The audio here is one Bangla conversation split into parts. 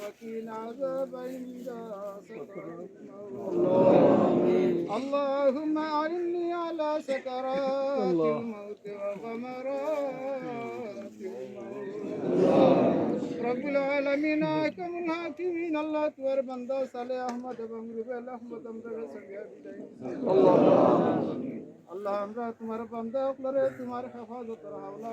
وقنا عذاب عند سكرات الموت اللهم أعني على سكرات الموت وغمرات الموت رب العالمين أحكم الحاكمين الله توار بندہ صالح احمد بمر بل احمد امر سنگیا আল্লাহ আমরা তোমার বান্দা করে তোমার হেফাজত হাওলা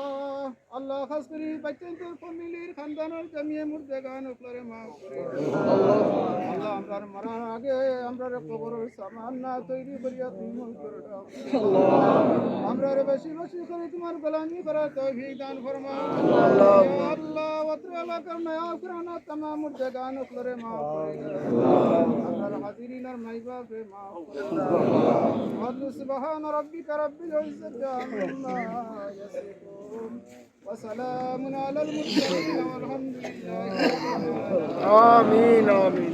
আল্লাহ খাস করি বাচ্চান্ত ফ্যামিলির খানদানোর জামিয়ে মুর দেগান উপরে মা আল্লাহ আমরার মরার আগে আমরার কবর সামান না তৈরি করিয়া তুমি মুর আমরার বেশি বেশি করে তোমার গোলামি করা তৌফিক দান ফরমা আল্লাহ ওয়াত্র এলাকার নয়া কুরানা তমাম মুর দেগান উপরে মা আমরার হাজিরিন আর মাইবা পে মা সুবহান রাব্বিকা রব্বিল ইজ্জতি আম্মা وسلام على المرسلين والحمد لله آمين آمين.